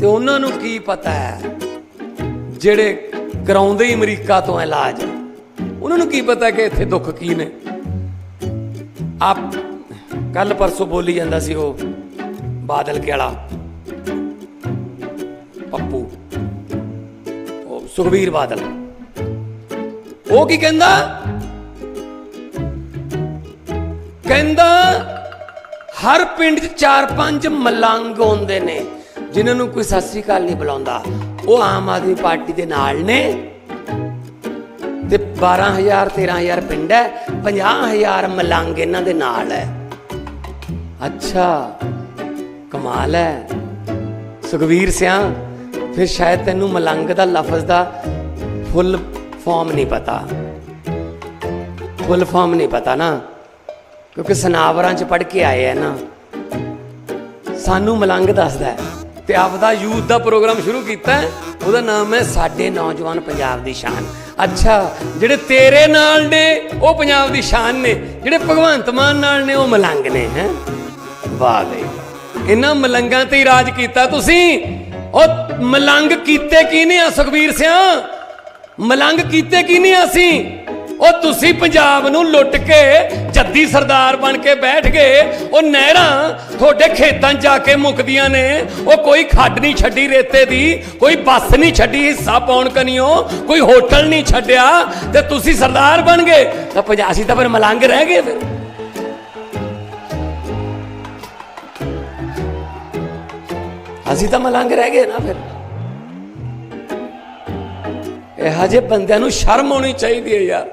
ਤੇ ਉਹਨਾਂ ਨੂੰ ਕੀ ਪਤਾ ਹੈ? ਜਿਹੜੇ ਕਰਾਉਂਦੇ ਹੀ ਅਮਰੀਕਾ ਤੋਂ ਇਲਾਜ ਉਹਨਾਂ ਨੂੰ ਕੀ ਪਤਾ ਕਿ ਇੱਥੇ ਦੁੱਖ ਕੀ ਨੇ? ਆਪ ਕੱਲ ਪਰਸੋਂ ਬੋਲੀ ਜਾਂਦਾ ਸੀ ਉਹ, ਬਾਦਲ ਕੇ ਪੱਪੂ, ਉਹ ਸੁਖਬੀਰ ਬਾਦਲ। ਉਹ ਕੀ ਕਹਿੰਦਾ? ਕਹਿੰਦਾ, ਹਰ ਪਿੰਡ 'ਚ ਚਾਰ ਪੰਜ ਮਲੰਗ ਹੁੰਦੇ ਨੇ। ਜਿਨ੍ਹਾਂ ਨੂੰ ਕੋਈ ਸਤਿ ਸ੍ਰੀ ਅਕਾਲ ਨਹੀਂ ਬੁਲਾਉਂਦਾ, ਉਹ ਆਮ ਆਦਮੀ ਪਾਰਟੀ ਦੇ ਨਾਲ ਨੇ। ਤੇ 12000 13000 ਪਿੰਡ ਹੈ 50000 ਮਲੰਗ ਇਹਨਾਂ ਦੇ ਨਾਲ ਹੈ। ਅੱਛਾ, ਕਮਾਲ ਹੈ। ਸੁਖਵੀਰ ਸਿਆ, ਫਿਰ ਸ਼ਾਇਦ ਤੈਨੂੰ ਮਲੰਗ ਦਾ, ਲਫ਼ਜ਼ ਦਾ ਫੁੱਲ ਫਾਰਮ ਨਹੀਂ ਪਤਾ। ਫੁੱਲ ਫਾਰਮ ਨਹੀਂ ਪਤਾ ਨਾ, ਕਿਉਂਕਿ ਸਨਾਵਰਾਂ ਚ ਪੜ ਕੇ ਆਏ ਆ ਨਾ। ਸਾਨੂੰ ਮਲੰਗ ਦੱਸਦਾ ਹੈ। ਤੇ ਆਪਦਾ ਯੂਥ ਦਾ ਪ੍ਰੋਗਰਾਮ ਸ਼ੁਰੂ ਕੀਤਾ ਉਹਦਾ ਨਾਮ ਹੈ ਸਾਡੇ ਨੌਜਵਾਨ ਪੰਜਾਬ ਦੀ ਸ਼ਾਨ। ਅੱਛਾ, ਜਿਹੜੇ ਤੇਰੇ ਨਾਲ ਨੇ, ਉਹ ਪੰਜਾਬ ਦੀ ਸ਼ਾਨ ਨੇ। ਜਿਹੜੇ ਭਗਵੰਤ ਮਾਨ ਨਾਲ ਨੇ, ਉਹ ਮਲੰਗ ਨੇ, ਹੈ? ਵਾਹ ਬਈ। ਇਹਨਾਂ ਮਲੰਗਾਂ ਤੇ ਹੀ ਰਾਜ ਕੀਤਾ ਤੁਸੀਂ। ਉਹ ਮਲੰਗ ਕੀਤੇ ਕੀ ਨਹੀਂ ਆ ਸੁਖਬੀਰ ਸਿਆ? ਮਲੰਗ ਕੀਤੇ ਕੀ ਨਹੀਂ ਅਸੀਂ? ਉਹ ਤੁਸੀਂ ਪੰਜਾਬ ਨੂੰ ਲੁੱਟ ਕੇ ਜੱਦੀ ਸਰਦਾਰ ਬਣ ਕੇ ਬੈਠ ਗਏ। ਉਹ ਨਹਿਰਾਂ ਤੁਹਾਡੇ ਖੇਤਾਂ 'ਚ ਜਾ ਕੇ ਮੁੱਕਦੀਆਂ ਨੇ। ਉਹ ਕੋਈ ਖੱਡ ਨਹੀਂ ਛੱਡੀ ਰੇਤੇ ਦੀ, ਕੋਈ ਬੱਸ ਨਹੀਂ ਛੱਡੀ ਹਿੱਸਾ ਪਾਉਣ ਕਨੀਓ, ਕੋਈ ਹੋਟਲ ਨਹੀਂ ਛੱਡਿਆ ਤੇ ਤੁਸੀਂ ਸਰਦਾਰ ਬਣ ਗਏ। ਤਾਂ ਪੰਜਾਬ ਅਸੀਂ ਤਾਂ ਫਿਰ ਮਲੰਗ ਰਹਿ ਗਏ ਫਿਰ। ਅਸੀਂ ਤਾਂ ਮਲੰਗ ਰਹਿ ਗਏ ਨਾ ਫਿਰ। ਇਹ ਹਜੇ ਬੰਦਿਆਂ ਨੂੰ ਸ਼ਰਮ ਆਉਣੀ ਚਾਹੀਦੀ ਹੈ ਯਾਰ।